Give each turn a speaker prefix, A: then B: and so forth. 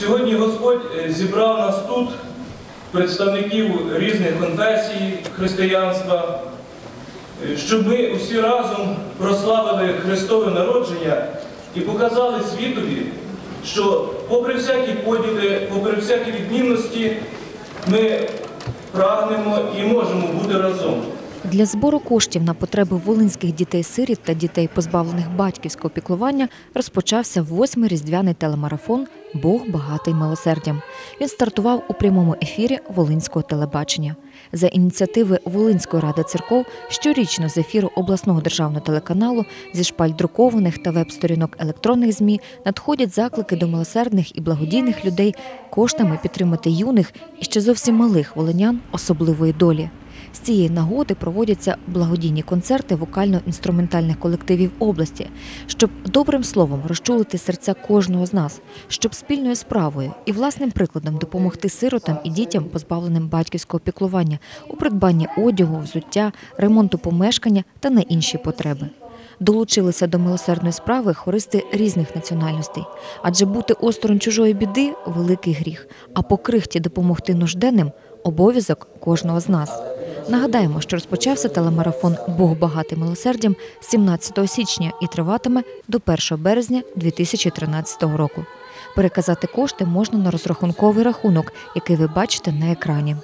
A: Сьогодні Господь е, зібрав нас тут, представників різних конфесій християнства, е, щоб ми усі разом прославили Христове народження і показали світові, що попри всякі поділи, попри всякі відмінності, ми прагнемо і можемо бути разом.
B: Для збору коштів на потреби волинських дітей-сиріт та дітей, позбавлених батьківського піклування, розпочався восьмий різдвяний телемарафон Бог багатий милосердям. Він стартував у прямому ефірі Волинського телебачення. За ініціативи Волинської ради церков щорічно з ефіру обласного державного телеканалу зі шпаль друкованих та веб-сторінок електронних ЗМІ надходять заклики до милосердних і благодійних людей коштами підтримати юних і ще зовсім малих волинян особливої долі. З цієї нагоди проводяться благодійні концерти вокально-інструментальних колективів області, щоб добрим словом розчулити серця кожного з нас, щоб спільною справою і власним прикладом допомогти сиротам і дітям, позбавленим батьківського піклування, у придбанні одягу, взуття, ремонту помешкання та на інші потреби. Долучилися до милосердної справи хористи різних національностей, адже бути осторонь чужої біди великий гріх, а по крихті допомогти нужденним обов'язок кожного з нас. Нагадаємо, що розпочався телемарафон Бог багатий милосердям 17 січня і триватиме до 1 березня 2013 року. Переказати кошти можна на розрахунковий рахунок, який ви бачите на екрані.